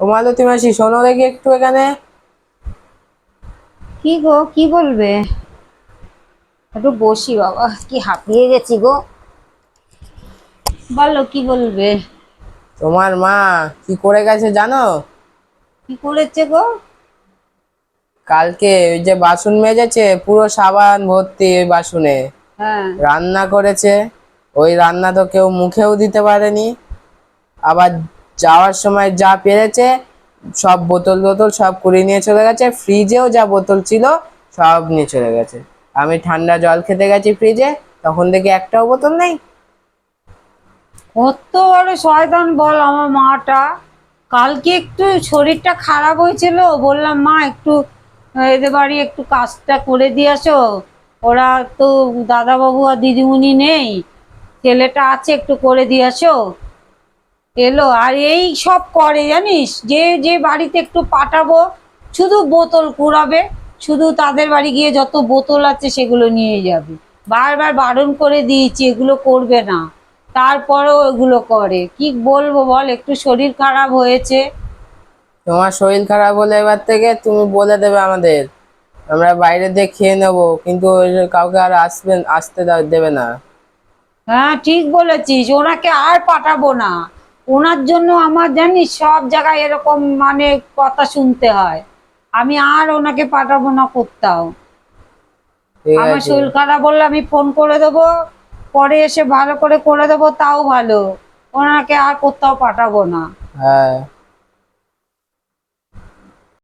মালতী মাসি শোনো দেখি একটু এখানে। কি গো কি বলবে? একটু বসি বাবা কি হাঁপিয়ে গেছি গো। বলো কি বলবে? তোমার মা কি করে গেছে জানো? কি করেছে গো? কালকে ওই যে বাসন মেজেছে পুরো সাবান ভর্তি ওই বাসনে। হ্যাঁ। রান্না করেছে ওই রান্না তো কেউ মুখেও দিতে পারেনি। আবার যাওয়ার সময় যা পেরেছে, সব বোতল বোতল সব কুড়িয়ে নিয়ে চলে গেছে। ফ্রিজেও যা বোতল ছিল, সব নিয়ে চলে গেছে। আমি ঠান্ডা জল খেতে গেছি ফ্রিজে, তখন দেখি একটাও বোতল নেই। কত বড় শয়তান বল আমার মাটা। কালকে একটু শরীরটা খারাপ হয়েছিল, বললাম, মা, একটু এদের বাড়ি একটু কাজটা করে দিয়ে আসো। ওরা তো দাদাবাবু আর দিদিমণি নেই। ছেলেটা আছে, একটু করে দিয়ে আসো। এলো আর এই সব করে জানিস? যে যে বাড়িতে একটু পাঠাবো শুধু বোতল কুড়াবে শুধু তাদের বাড়ি গিয়ে যত বোতল আছে সেগুলো নিয়ে যাবে। বারবার বারণ করে দিয়েছি এগুলো করবে না। তারপরেও এগুলো করে। কি বলব বল একটু শরীর খারাপ হয়েছে। তোমার শরীর খারাপ হলে এবার থেকে তুমি বলে দেবে আমাদের। আমরা বাইরে দিয়ে খেয়ে নেব কিন্তু কাউকে আর আসবেন আসতে দেবে না। হ্যাঁ ঠিক বলেছিস। ওনাকে আর পাঠাবো না। ওনার জন্য আমার জানিস সব জায়গায় এরকম মানে কথা শুনতে হয়। আমি আর ওনাকে পাঠাবো না কোথাও। আমার শরীর খারাপ বললে আমি ফোন করে দেবো পরে এসে ভালো করে করে দেবো তাও ভালো। ওনাকে আর কোথাও পাঠাবো না। হ্যাঁ।